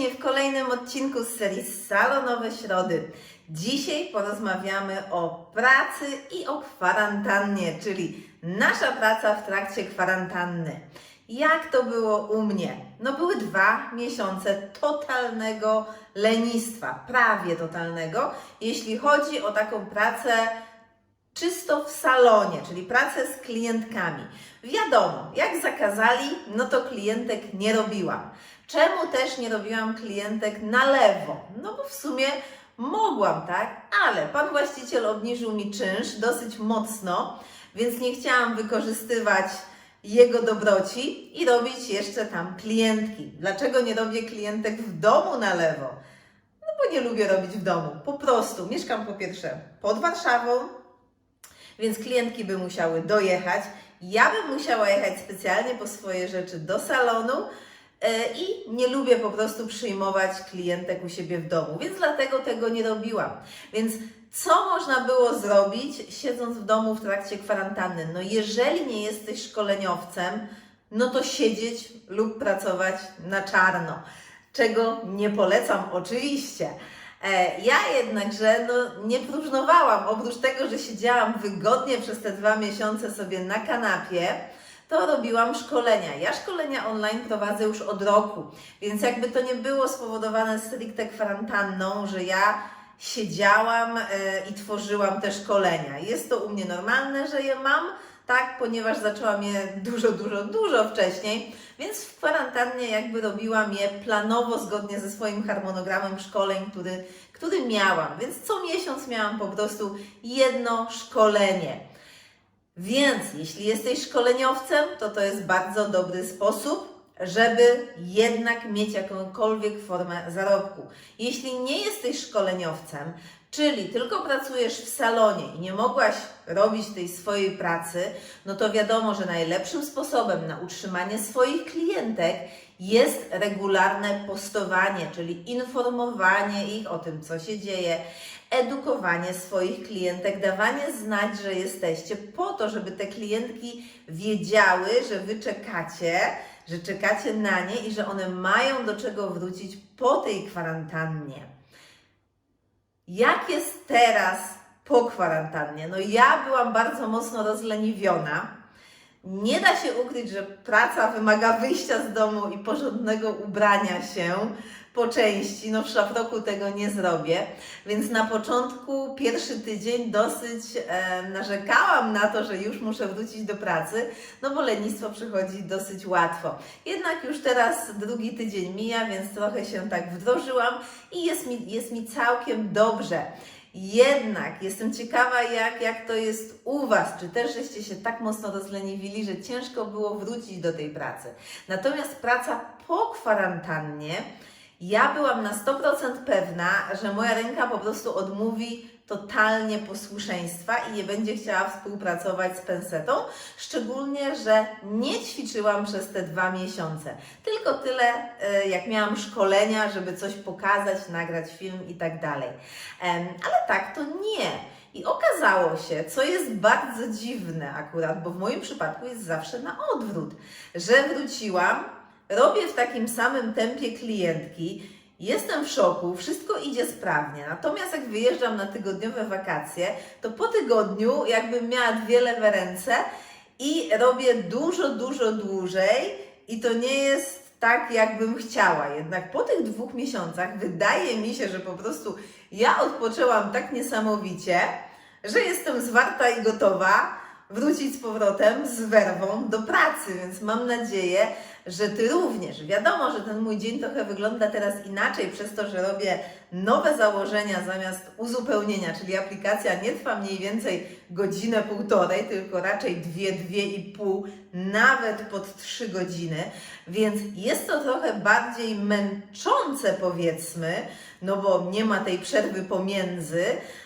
Serdecznie w kolejnym odcinku z serii Salonowe Środy. Dzisiaj porozmawiamy o pracy i o kwarantannie, czyli nasza praca w trakcie kwarantanny. Jak to było u mnie? No były dwa miesiące totalnego lenistwa, prawie totalnego, jeśli chodzi o taką pracę czysto w salonie, czyli pracę z klientkami. Wiadomo, jak zakazali, no to klientek nie robiłam. Czemu też nie robiłam klientek na lewo? No bo w sumie mogłam, tak? Ale pan właściciel obniżył mi czynsz dosyć mocno, więc nie chciałam wykorzystywać jego dobroci i robić jeszcze tam klientki. Dlaczego nie robię klientek w domu na lewo? No bo nie lubię robić w domu. Po prostu mieszkam po pierwsze pod Warszawą, więc klientki by musiały dojechać. Ja bym musiała jechać specjalnie po swoje rzeczy do salonu i nie lubię po prostu przyjmować klientek u siebie w domu, więc dlatego tego nie robiłam. Więc co można było zrobić siedząc w domu w trakcie kwarantanny? No jeżeli nie jesteś szkoleniowcem, no to siedzieć lub pracować na czarno, czego nie polecam oczywiście. E, Ja jednakże no, nie próżnowałam. Oprócz tego, że siedziałam wygodnie przez te dwa miesiące sobie na kanapie, to robiłam szkolenia. Ja szkolenia online prowadzę już od roku, więc jakby to nie było spowodowane stricte kwarantanną, że ja siedziałam e, i tworzyłam te szkolenia. Jest to u mnie normalne, że je mam, tak, ponieważ zaczęłam je dużo, dużo, dużo wcześniej, więc w kwarantannie jakby robiłam je planowo, zgodnie ze swoim harmonogramem szkoleń, który, który miałam. Więc co miesiąc miałam po prostu jedno szkolenie. Więc jeśli jesteś szkoleniowcem, to to jest bardzo dobry sposób, żeby jednak mieć jakąkolwiek formę zarobku. Jeśli nie jesteś szkoleniowcem, czyli tylko pracujesz w salonie i nie mogłaś robić tej swojej pracy, no to wiadomo, że najlepszym sposobem na utrzymanie swoich klientek jest regularne postowanie, czyli informowanie ich o tym, co się dzieje, edukowanie swoich klientek, dawanie znać, że jesteście po to, żeby te klientki wiedziały, że wy czekacie, że czekacie na nie i że one mają do czego wrócić po tej kwarantannie. Jak jest teraz po kwarantannie? No ja byłam bardzo mocno rozleniwiona. Nie da się ukryć, że praca wymaga wyjścia z domu i porządnego ubrania się po części. No w szafroku tego nie zrobię, więc na początku, pierwszy tydzień dosyć e, narzekałam na to, że już muszę wrócić do pracy, no bo lenistwo przychodzi dosyć łatwo. Jednak już teraz drugi tydzień mija, więc trochę się tak wdrożyłam i jest mi, jest mi całkiem dobrze. Jednak jestem ciekawa, jak, jak to jest u Was. Czy też żeście się tak mocno rozleniwili, że ciężko było wrócić do tej pracy. Natomiast praca po kwarantannie, ja byłam na 100% pewna, że moja ręka po prostu odmówi totalnie posłuszeństwa i nie będzie chciała współpracować z pensetą, szczególnie, że nie ćwiczyłam przez te dwa miesiące. Tylko tyle, e, jak miałam szkolenia, żeby coś pokazać, nagrać film i tak dalej. Ale tak to nie. I okazało się, co jest bardzo dziwne akurat, bo w moim przypadku jest zawsze na odwrót, że wróciłam, robię w takim samym tempie klientki, Jestem w szoku, wszystko idzie sprawnie. Natomiast jak wyjeżdżam na tygodniowe wakacje, to po tygodniu jakbym miała dwie lewe ręce i robię dużo, dużo dłużej i to nie jest tak, jakbym chciała. Jednak po tych dwóch miesiącach wydaje mi się, że po prostu ja odpoczęłam tak niesamowicie, że jestem zwarta i gotowa wrócić z powrotem z werwą do pracy, więc mam nadzieję, że Ty również. Wiadomo, że ten mój dzień trochę wygląda teraz inaczej, przez to, że robię nowe założenia zamiast uzupełnienia, czyli aplikacja nie trwa mniej więcej godzinę, półtorej, tylko raczej dwie, dwie i pół, nawet pod trzy godziny, więc jest to trochę bardziej męczące, powiedzmy, no bo nie ma tej przerwy pomiędzy,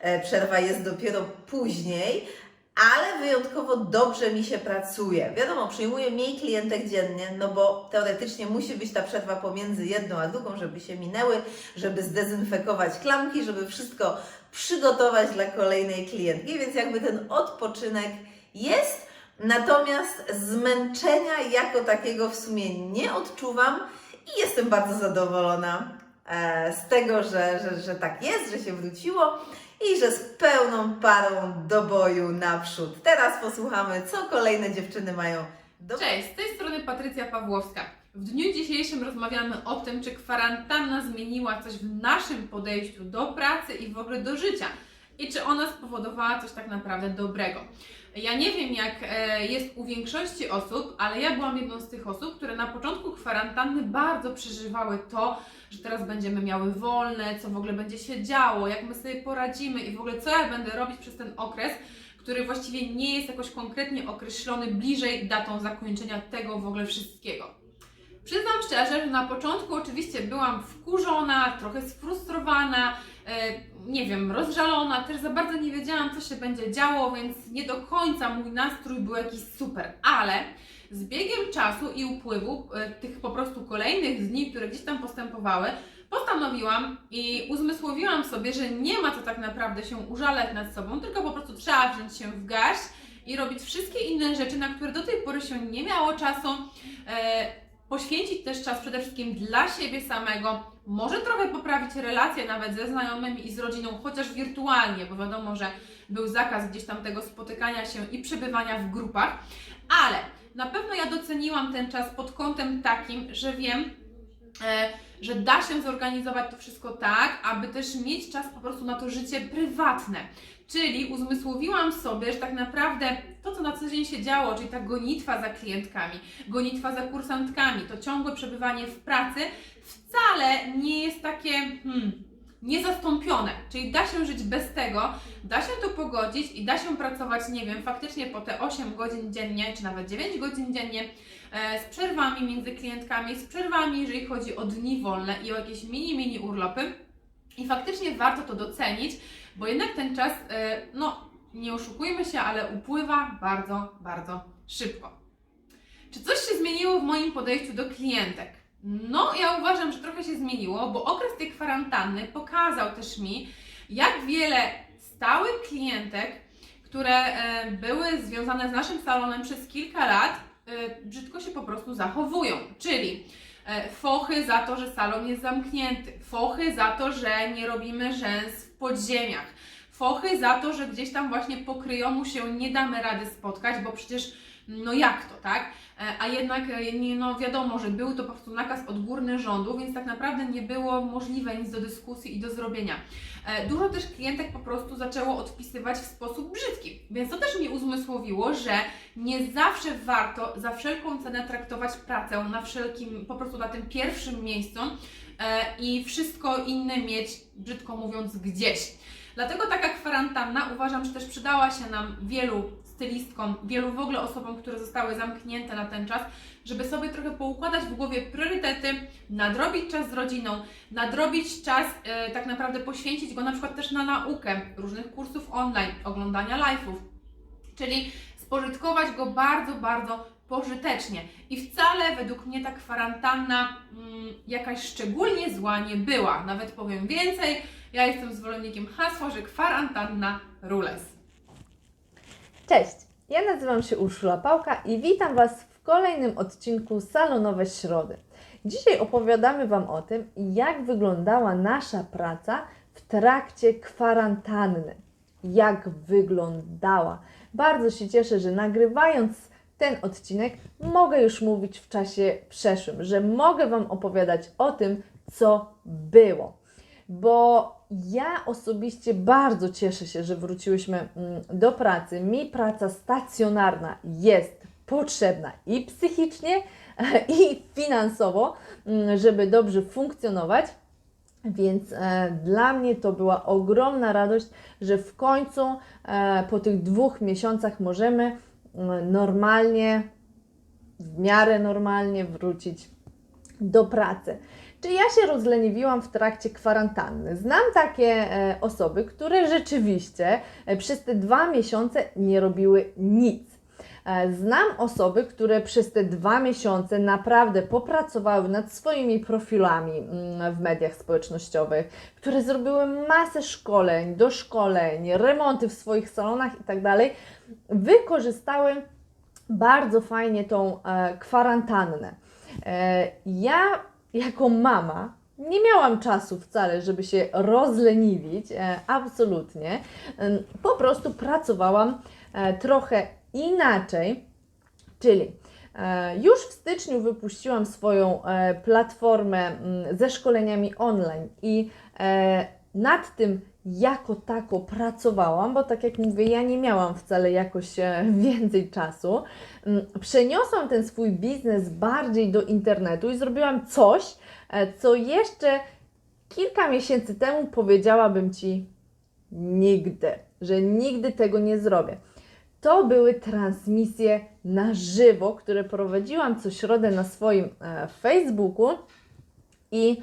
e, przerwa jest dopiero później, ale wyjątkowo dobrze mi się pracuje. Wiadomo, przyjmuję mniej klientek dziennie, no bo teoretycznie musi być ta przerwa pomiędzy jedną a drugą, żeby się minęły, żeby zdezynfekować klamki, żeby wszystko przygotować dla kolejnej klientki, więc jakby ten odpoczynek jest, natomiast zmęczenia jako takiego w sumie nie odczuwam i jestem bardzo zadowolona e, z tego, że, że, że tak jest, że się wróciło i że z pełną parą do boju naprzód. Teraz posłuchamy, co kolejne dziewczyny mają do Cześć, z tej strony Patrycja Pawłowska. W dniu dzisiejszym rozmawiamy o tym, czy kwarantanna zmieniła coś w naszym podejściu do pracy i w ogóle do życia i czy ona spowodowała coś tak naprawdę dobrego. Ja nie wiem, jak e, jest u większości osób, ale ja byłam jedną z tych osób, które na początku kwarantanny bardzo przeżywały to, że teraz będziemy miały wolne, co w ogóle będzie się działo, jak my sobie poradzimy i w ogóle co ja będę robić przez ten okres, który właściwie nie jest jakoś konkretnie określony bliżej datą zakończenia tego w ogóle wszystkiego. Przyznam szczerze, że na początku oczywiście byłam wkurzona, trochę sfrustrowana, nie wiem, rozżalona, też za bardzo nie wiedziałam, co się będzie działo, więc nie do końca mój nastrój był jakiś super, ale z biegiem czasu i upływu e, tych po prostu kolejnych dni, które gdzieś tam postępowały, postanowiłam i uzmysłowiłam sobie, że nie ma co tak naprawdę się użalać nad sobą, tylko po prostu trzeba wziąć się w garść i robić wszystkie inne rzeczy, na które do tej pory się nie miało czasu. Poświęcić też czas przede wszystkim dla siebie samego, może trochę poprawić relacje nawet ze znajomymi i z rodziną, chociaż wirtualnie, bo wiadomo, że był zakaz gdzieś tam tego spotykania się i przebywania w grupach, ale na pewno ja doceniłam ten czas pod kątem takim, że wiem, e, że da się zorganizować to wszystko tak, aby też mieć czas po prostu na to życie prywatne. Czyli uzmysłowiłam sobie, że tak naprawdę to, co na co dzień się działo, czyli ta gonitwa za klientkami, gonitwa za kursantkami, to ciągłe przebywanie w pracy wcale nie jest takie hmm, niezastąpione. Czyli da się żyć bez tego, da się to pogodzić i da się pracować, nie wiem, faktycznie po te 8 godzin dziennie, czy nawet 9 godzin dziennie, z przerwami między klientkami, z przerwami, jeżeli chodzi o dni wolne i o jakieś mini, mini urlopy. I faktycznie warto to docenić, bo jednak ten czas, e, no nie oszukujmy się, ale upływa bardzo, bardzo szybko. Czy coś się zmieniło w moim podejściu do klientek? No, ja uważam, że trochę się zmieniło, bo okres tej kwarantanny pokazał też mi, jak wiele stałych klientek, które e, były związane z naszym salonem przez kilka lat, e, brzydko się po prostu zachowują. Czyli e, fochy za to, że salon jest zamknięty, fochy za to, że nie robimy rzęs w podziemiach, fochy za to, że gdzieś tam właśnie po kryjomu się nie damy rady spotkać, bo przecież no jak to, tak? E, A jednak e, no wiadomo, że był to po prostu nakaz odgórny rządu, więc tak naprawdę nie było możliwe nic do dyskusji i do zrobienia. E, Dużo też klientek po prostu zaczęło odpisywać w sposób brzydki, więc to też mi uzmysłowiło, że nie zawsze warto za wszelką cenę traktować pracę na wszelkim, po prostu na tym pierwszym miejscu i wszystko inne mieć, brzydko mówiąc, gdzieś. Dlatego taka kwarantanna uważam, że też przydała się nam wielu stylistkom, wielu w ogóle osobom, które zostały zamknięte na ten czas, żeby sobie trochę poukładać w głowie priorytety, nadrobić czas z rodziną, nadrobić czas, e, tak naprawdę poświęcić go na przykład też na naukę różnych kursów online, oglądania live'ów, czyli spożytkować go bardzo, bardzo pożytecznie. I wcale według mnie ta kwarantanna mm, jakaś szczególnie zła nie była. Nawet powiem więcej, ja jestem zwolennikiem hasła, że kwarantanna rules. Cześć, ja nazywam się Urszula Pałka i witam Was w kolejnym odcinku Salonowe Środy. Dzisiaj opowiadamy Wam o tym, jak wyglądała nasza praca w trakcie kwarantanny. Jak wyglądała. Bardzo się cieszę, że nagrywając ten odcinek mogę już mówić w czasie przeszłym, że mogę Wam opowiadać o tym, co było bo ja osobiście bardzo cieszę się, że wróciłyśmy mm, do pracy. Mi praca stacjonarna jest potrzebna i psychicznie, i finansowo, mm, żeby dobrze funkcjonować. Więc e, dla mnie to była ogromna radość, że w końcu e, po tych dwóch miesiącach możemy mm, normalnie, w miarę normalnie wrócić do pracy. Czy ja się rozleniwiłam w trakcie kwarantanny? Znam takie e, osoby, które rzeczywiście e, przez te dwa miesiące nie robiły nic. E, Znam osoby, które przez te dwa miesiące naprawdę popracowały nad swoimi profilami mm, w mediach społecznościowych, które zrobiły masę szkoleń, doszkoleń, remonty w swoich salonach itd. Wykorzystały bardzo fajnie tą kwarantannę. Ja jako mama nie miałam czasu wcale, żeby się rozleniwić, e, absolutnie. Po prostu pracowałam e, trochę inaczej, czyli e, już w styczniu wypuściłam swoją platformę mm, ze szkoleniami online i nad tym jako tako pracowałam, bo tak jak mówię, ja nie miałam wcale jakoś e, więcej czasu. Mm, Przeniosłam ten swój biznes bardziej do internetu i zrobiłam coś, e, co jeszcze kilka miesięcy temu powiedziałabym Ci nigdy, że nigdy tego nie zrobię. To były transmisje na żywo, które prowadziłam co środę na swoim e, Facebooku i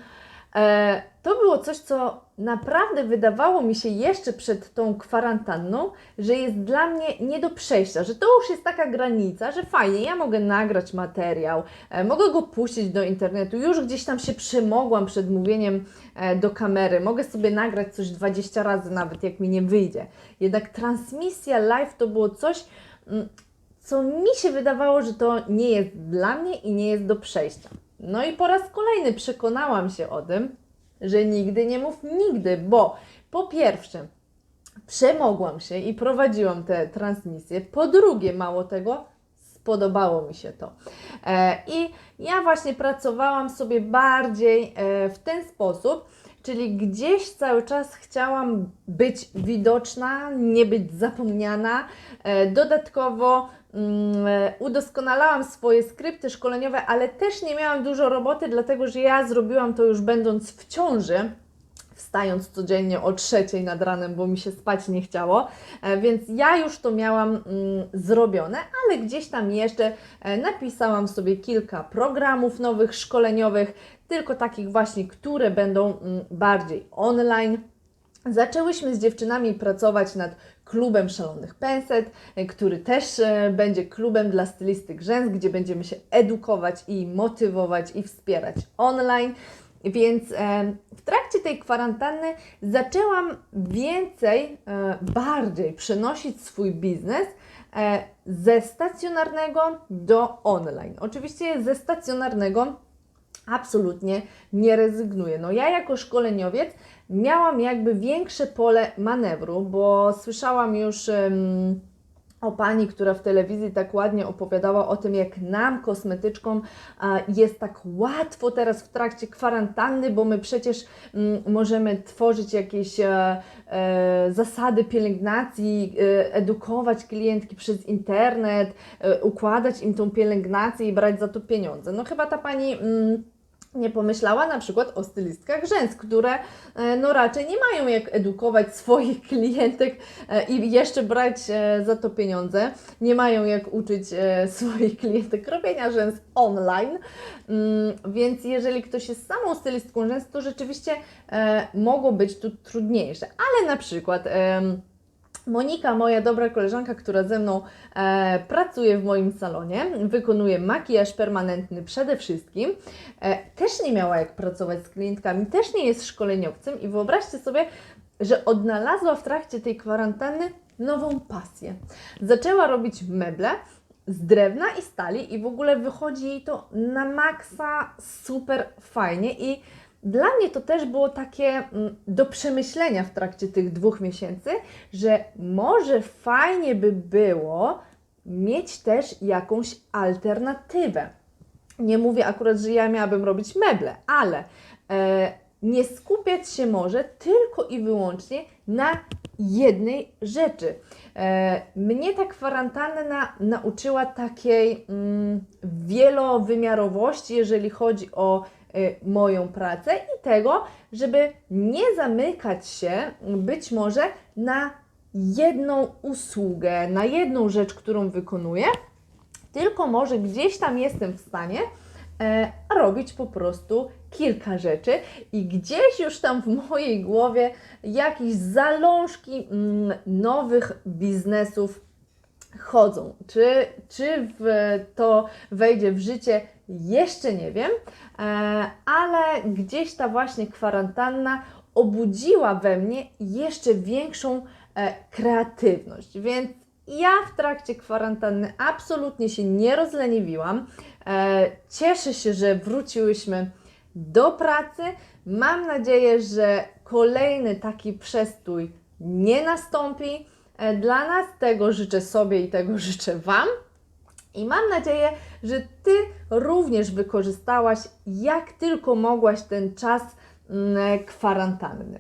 e, to było coś, co naprawdę wydawało mi się jeszcze przed tą kwarantanną, że jest dla mnie nie do przejścia, że to już jest taka granica, że fajnie, ja mogę nagrać materiał, e, mogę go puścić do internetu, już gdzieś tam się przemogłam przed mówieniem e, do kamery, mogę sobie nagrać coś 20 razy nawet, jak mi nie wyjdzie. Jednak transmisja live to było coś, mm, co mi się wydawało, że to nie jest dla mnie i nie jest do przejścia. No i po raz kolejny przekonałam się o tym, że nigdy nie mów nigdy, bo po pierwsze, przemogłam się i prowadziłam te transmisje. Po drugie, mało tego, spodobało mi się to. E, I ja właśnie pracowałam sobie bardziej e, w ten sposób, czyli gdzieś cały czas chciałam być widoczna, nie być zapomniana. E, dodatkowo mm, e, udoskonalałam swoje skrypty szkoleniowe, ale też nie miałam dużo roboty, dlatego że ja zrobiłam to już będąc w ciąży wstając codziennie o trzeciej nad ranem, bo mi się spać nie chciało, E, więc ja już to miałam mm, zrobione, ale gdzieś tam jeszcze e, napisałam sobie kilka programów nowych, szkoleniowych, tylko takich właśnie, które będą mm, bardziej online. Zaczęłyśmy z dziewczynami pracować nad klubem szalonych penset, e, który też będzie klubem dla stylisty rzęs, gdzie będziemy się edukować i motywować i wspierać online. Więc e, w trakcie tej kwarantanny zaczęłam więcej, e, bardziej przenosić swój biznes e, ze stacjonarnego do online. Oczywiście ze stacjonarnego absolutnie nie rezygnuję. No ja jako szkoleniowiec miałam jakby większe pole manewru, bo słyszałam już em, o pani, która w telewizji tak ładnie opowiadała o tym, jak nam, kosmetyczkom, jest tak łatwo teraz w trakcie kwarantanny, bo my przecież mm, możemy tworzyć jakieś e, e, zasady pielęgnacji, e, edukować klientki przez internet, układać im tą pielęgnację i brać za to pieniądze. No chyba ta pani. Nie pomyślała na przykład o stylistkach rzęs, które e, no raczej nie mają jak edukować swoich klientek e, i jeszcze brać e, za to pieniądze. Nie mają jak uczyć swoich klientek robienia rzęs online. Mm, Więc jeżeli ktoś jest samą stylistką rzęs, to rzeczywiście mogło być tu trudniejsze. Ale na przykład Monika, moja dobra koleżanka, która ze mną e, pracuje w moim salonie, wykonuje makijaż permanentny przede wszystkim, e, też nie miała jak pracować z klientkami, też nie jest szkoleniowcem i wyobraźcie sobie, że odnalazła w trakcie tej kwarantanny nową pasję. Zaczęła robić meble z drewna i stali i w ogóle wychodzi jej to na maksa super fajnie i dla mnie to też było takie mm, do przemyślenia w trakcie tych dwóch miesięcy, że może fajnie by było mieć też jakąś alternatywę. Nie mówię akurat, że ja miałabym robić meble, ale e, nie skupiać się może tylko i wyłącznie na jednej rzeczy. E, mnie ta kwarantanna nauczyła takiej mm, wielowymiarowości, jeżeli chodzi o moją pracę i tego, żeby nie zamykać się być może na jedną usługę, na jedną rzecz, którą wykonuję, tylko może gdzieś tam jestem w stanie e, robić po prostu kilka rzeczy i gdzieś już tam w mojej głowie jakieś zalążki mm, nowych biznesów chodzą. Czy, czy w to wejdzie w życie, jeszcze nie wiem, e, ale gdzieś ta właśnie kwarantanna obudziła we mnie jeszcze większą e, kreatywność. Więc ja w trakcie kwarantanny absolutnie się nie rozleniwiłam. E, cieszę się, że wróciłyśmy do pracy. Mam nadzieję, że kolejny taki przestój nie nastąpi. Dla nas tego życzę sobie i tego życzę Wam. I mam nadzieję, że Ty również wykorzystałaś jak tylko mogłaś ten czas mm, kwarantanny.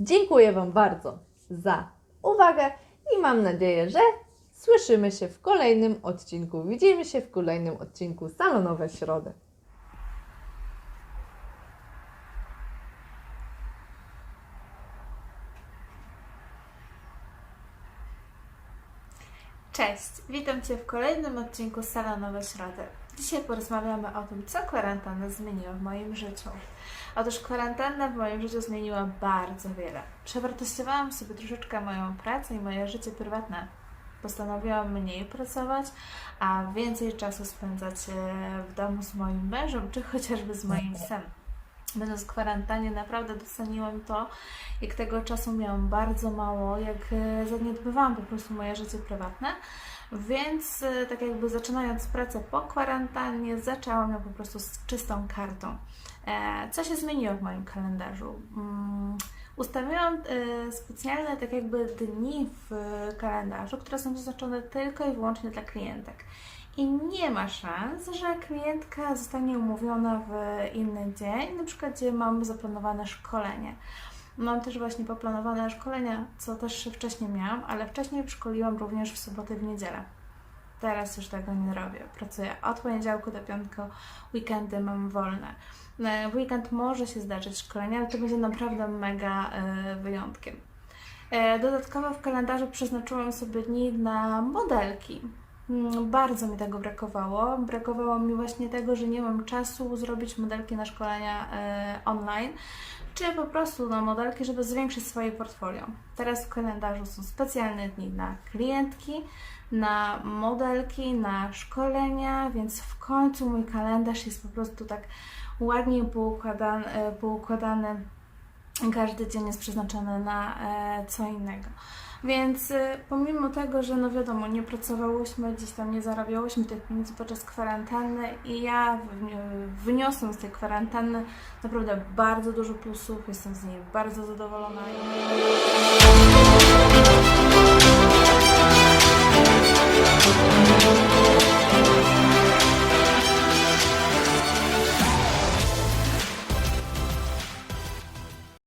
Dziękuję Wam bardzo za uwagę i mam nadzieję, że słyszymy się w kolejnym odcinku. Widzimy się w kolejnym odcinku Salonowe Środy. Cześć, witam Cię w kolejnym odcinku Salonowe Środy. Dzisiaj porozmawiamy o tym, co kwarantanna zmieniła w moim życiu. Otóż kwarantanna w moim życiu zmieniła bardzo wiele. Przewartościowałam sobie troszeczkę moją pracę i moje życie prywatne. Postanowiłam mniej pracować, a więcej czasu spędzać e, w domu z moim mężem, czy chociażby z moim psem. Będąc w kwarantannie, naprawdę doceniłam to, jak tego czasu miałam bardzo mało, jak e, zaniedbywałam po prostu moje życie prywatne. Więc e, tak jakby zaczynając pracę po kwarantannie, zaczęłam ją po prostu z czystą kartą. E, Co się zmieniło w moim kalendarzu? Mm, Ustawiłam specjalne tak jakby dni w kalendarzu, które są zaznaczone tylko i wyłącznie dla klientek. I nie ma szans, że klientka zostanie umówiona w inny dzień, na przykład gdzie mamy zaplanowane szkolenie. Mam też właśnie poplanowane szkolenia, co też wcześniej miałam, ale wcześniej szkoliłam również w sobotę i w niedzielę. Teraz już tego nie robię. Pracuję od poniedziałku do piątku, weekendy mam wolne. E, W weekend może się zdarzyć szkolenie, ale to będzie naprawdę mega e, wyjątkiem. E, Dodatkowo w kalendarzu przeznaczyłam sobie dni na modelki. Mm, Bardzo mi tego brakowało. Brakowało mi właśnie tego, że nie mam czasu zrobić modelki na szkolenia e, online, czy po prostu na modelki, żeby zwiększyć swoje portfolio. Teraz w kalendarzu są specjalne dni na klientki, na modelki, na szkolenia, więc w końcu mój kalendarz jest po prostu tak ładnie poukładany. e, poukładany. Każdy dzień jest przeznaczony na e, co innego. Więc y, pomimo tego, że no wiadomo, nie pracowałyśmy, gdzieś tam nie zarabiałyśmy tych pieniędzy podczas kwarantanny i ja wyniosłam z tej kwarantanny naprawdę bardzo dużo plusów, jestem z niej bardzo zadowolona.